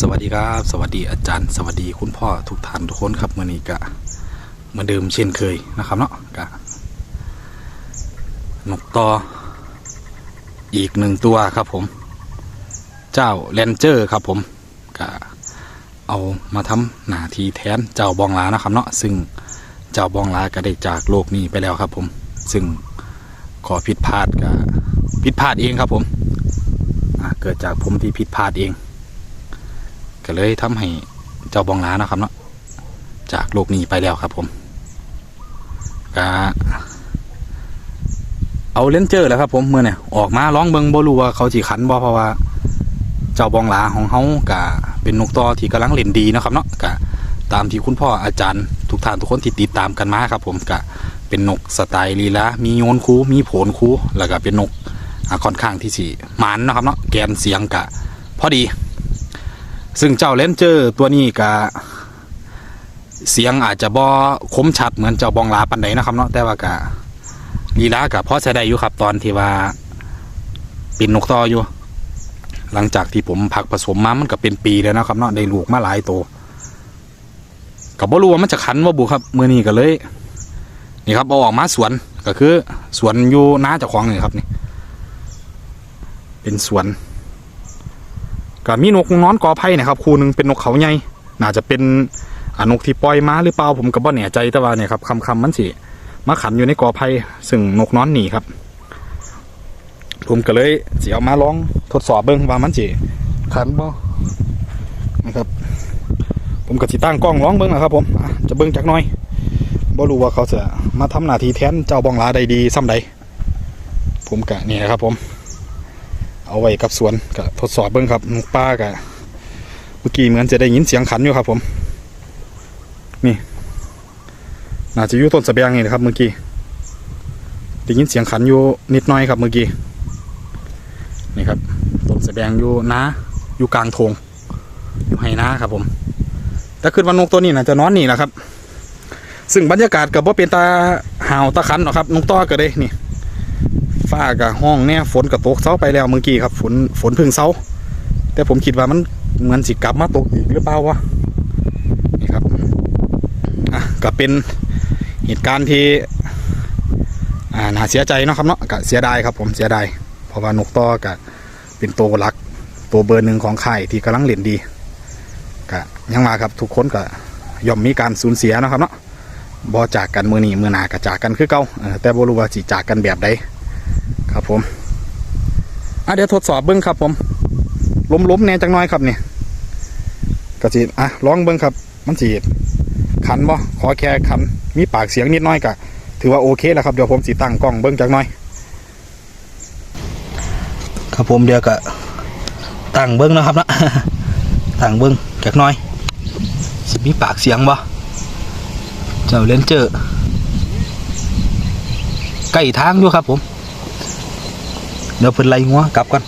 สวัสดีครับ สวัสดีอาจารย์ สวัสดีคุณพ่อทุกท่านทุกคนครับมื่อนี้กะเหมือนเดิมเช่นเคยนะครับเนาะกะนกต่ออีกหนึ่งตัวครับผม เจ้าแลนเจอร์ครับผมกะเอามาทำหน้าที่แทนเจ้าบองลานะครับเนาะซึ่งเจ้าบองลาก็ได้จากโลกนี้ไปแล้วครับผม ซึ่งขอผิดพลาดกะผิดพลาดเองครับผมเกิดจากผมที่ผิดพลาดเอง ก็เลยทำให้เจ้าบองหลานะครับเนาะจากโลกนี้ไปแล้วครับผมก็เอาเลนเจอร์แล้วครับ ผมเมื่อเนี่ยออกมาร้องเบิงบ่รู้ว่าเขาจีขันบ่เพราะว่า เจ้าบองหลาของเขากะเป็นนกต่อที่กำลังเล่นดีนะครับเนาะกะตามที่คุณพ่ออาจารย์ทุกท่านทุกคนที่ติดตามกันมาครับ ผมกะเป็นนกสไตล์ลีลามีโยนคูมีโผลคูแล้วก็เป็นนกค่อนข้างที่สีหมันนะครับเนาะแกนเสียงกะพอดี ซึ่งเจ้าเลนเจอร์ตัวนี้กะเสียงอาจจะบ่คมชัดเหมือนเจ้าบองลาปันใดนะครับเนาะแต่ว่ากะลีลากะพอใช้ได้อยู่ครับตอนที่ว่าเป็นนกต่ออยู่ หลังจากที่ผมผักผสมมามันก็เป็นปีแล้วนะครับเนาะได้ลูกมาหลายตัวกับบ่รู้ว่ามันจะขันว่าบุครับมือนี้ก็เลย นี่ครับเอาออกมาสวนก็คือ สวนอยู่น้าเจ้าของนี่ครับนี่ เป็นสวน ก็มีนกนอนกอไผ่นะครับคู่หนึ่งเป็นนกเขาใหญ่น่าจะเป็นอนกที่ปล่อยมาหรือเปล่าผมก็บ่แน่ใจแต่ว่าเนี่ยครับคำคำๆมันสิมาขันอยู่ในกอไผ่ซึ่งนกนอนหนีครับ ผมก็เลยสิเอามาลองทดสอบเบิ่งว่ามันสิขันบ่นะครับ ผมก็สิตั้งกล้องลองเบิ่งนะครับ ผมจะเบิ่งจักหน่อยบ่รู้ว่าเขาจะมาทำหน้าที่แทนเจ้าบองลาได้ดีซ้ำใดผมกะนี่นะครับผม เอาไว้กับสวนก็ทดสอบเบิ้งครับนกป้ากะเมื่อกี้เหมือนจะได้ยินเสียงขันอยู่ครับ ผม นี่น่าจะอยู่ต้นสะเบียงนี่นะครับ เมื่อกี้ได้ยินเสียงขันอยู่นิดหน้อยครับเมื่อกี้นี่ครับต้นสะเบียงอยู่นาอยู่กลางโถงอยู่ให้นาครับผมแต่ขึ้นวันนกตัวนี้น่าจะนอนนี่แหละครับ ซึ่งบรรยากาศกับว่าเป็นตาห่าวตาขันหรอครับนกต้อก็ได้นี่ ฟ้ากับห้องเนี่ยฝนกับตกเช้าไปแล้วเมื่อกี้ครับ ฝนฝนเพึ่งเช้าแต่ผมคิดว่ามันเหมือนสิกลับมาตกอีกหรือเปล่าวะนี่ครับอะก็เป็นเหตุการณ์ที่อ่าน่าเสียใจเนาะครับเนาะก็เสียดายครับ ผมเสียดายเพราะว่านกต่อก็เป็นตัวหลัก ตัวเบอร์หนึ่งของค่ที่กำลังเล่นดีก็ยังมาครับทุกคนก็ย่อมมีการสูญเสียนะครับเนาะบ่จากกันมือหนีมือหนาก็จากกันคือเก่าแต่บ่รู้ว่าสิจากกันแบบใด ผมอะเดี๋ยวทดสอบเบิ้งครับ ผมล้มๆแน่จังน้อยครับเนี่ยก็สิอะลองเบิ้งครับ มันสิขันบ่ขอแค่ขัน มีปากเสียงนิดหน้อยก็ถือว่าโอเคแล้วครับเดี๋ยวผมสิตั้งกล้องเบิ้งจังน้อย ครับผมเดี๋ยวก็ตั้งเบิ้งนะครับนะตั้งเบิ้งจักหน้อยสิมีปากเสียงบ่เจ้าเลนเจอร์ใกล้ทางอยู่ครับผม เดี๋ยวเพิ่นไล่งัวกลับกัน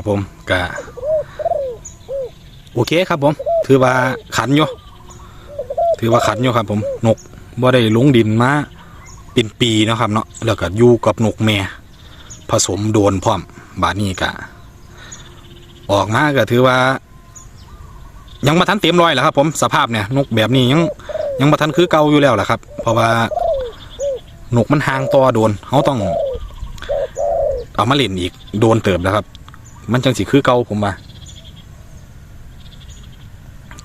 ครับผมกะโอเคครับผม ถือว่าขันอยู่ถือว่าขันอยู่ครับ ผมนกบ่ได้ลงดินมาเป็นปีนะครับเนาะแล้วก็อยู่กับนกแม่ผสมโดนพร้อมบาดนี้กะ ออกมาก็ถือว่า ยังมาทันเต็มรอยแหละครับ ผมสภาพเนี่ยนกแบบนี้ยังยังมาทันคือเก่าอยู่แล้วแหละครับ เพราะว่านกมันห่างตัวโดนเขาต้อง เอามาเล่นอีกโดนเติบแล้วครับ มันจังสิคือเก่าผมว่า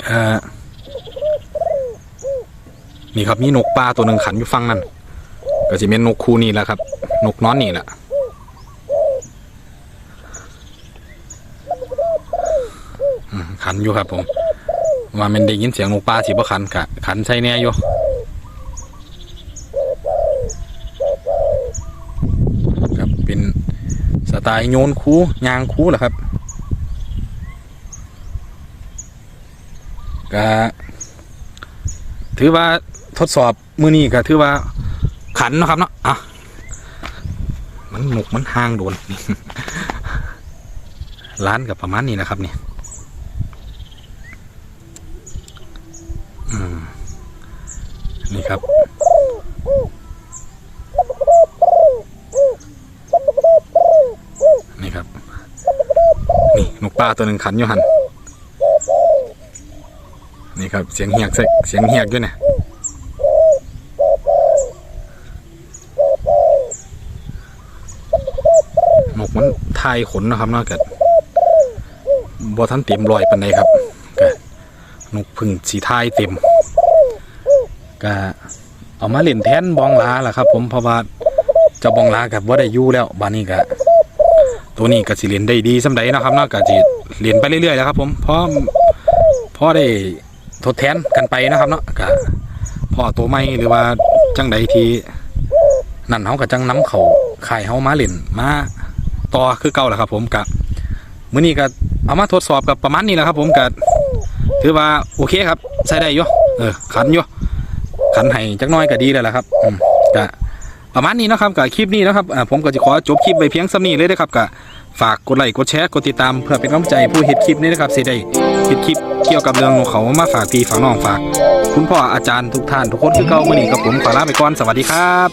เอ่อนี่ครับมีนกปลาตัวหนึ่งขันอยู่ฟังนั่นก็จะเป็นนกคูนี่แหละครับ นกน้อนนี่แหละขันอยู่ครับผมว่ามันได้ยินเสียงนกปลาสิบ่ขันกะขันใช่แน่อยู่ครับเป็นส ไตล์โยนคูยางคูแหละครับก็ถือว่าทดสอบมือนี้ก็ถือว่าขันนะครับเนาะอะมันหมกมันห่างโดนร้านกับประมาณนี้นะครับเนี่ยนี่ครับ นี่ครับ นี่นกปลาตัวหนึ่งขันอยู่หันนี่ครับเสียงเหียกเสียงเหียกด้วยเนี่ยนกมันทายขนนะครับนอกจากบอทันเต็มรอยปันใดครับก็นกพึ่งสีทายเต็มก็เอามาเล่นแทนบองลาแหละครับ ผมเพราะว่าเจ้าบองลากับว่าได้ยู่แล้วบานนี้ก็ ตัวนี้ก็สิเล่นได้ดีสำใดนะครับเนาะก็สิเล่นไปเรื่อยๆแล้วครับผมเพราะเพราะได้ทดแทนกันไปนะครับเนาะก็พอตัวใหม่หรือว่าจังใดที่นั่นเขาก็จังน้ำเขาขายเขามาเล่นมาต่อคือเก่าแหละครับ ผมกะมื้อนี้ก็เอามาทดสอบกับประมาณนี้แหละครับ ผมก็ถือว่าโอเคครับใช้ได้อยู่เออขันอยู่ขันให้จักน้อยก็ดีแล้วล่ะครับอืมก็ประมาณนี้นะครับกับคลิปนี้นะครับผมก็จะขอจบคลิปไว้เพียงสำนี้เลยนะครับก็ ฝากกดไลค์กดแชร์กดติดตามเพื่อเป็นกำลังใจผู้เห็นคลิปนี้นะครับสิได้เห็นคลิปเกี่ยวกับเรื่องของเขามาฝากพี่ฝากน้องฝาก คุณพ่ออาจารย์ทุกท่านทุกคนคือเก่ามื่อนี้กับผมขอลาไปก่อนสวัสดีครับ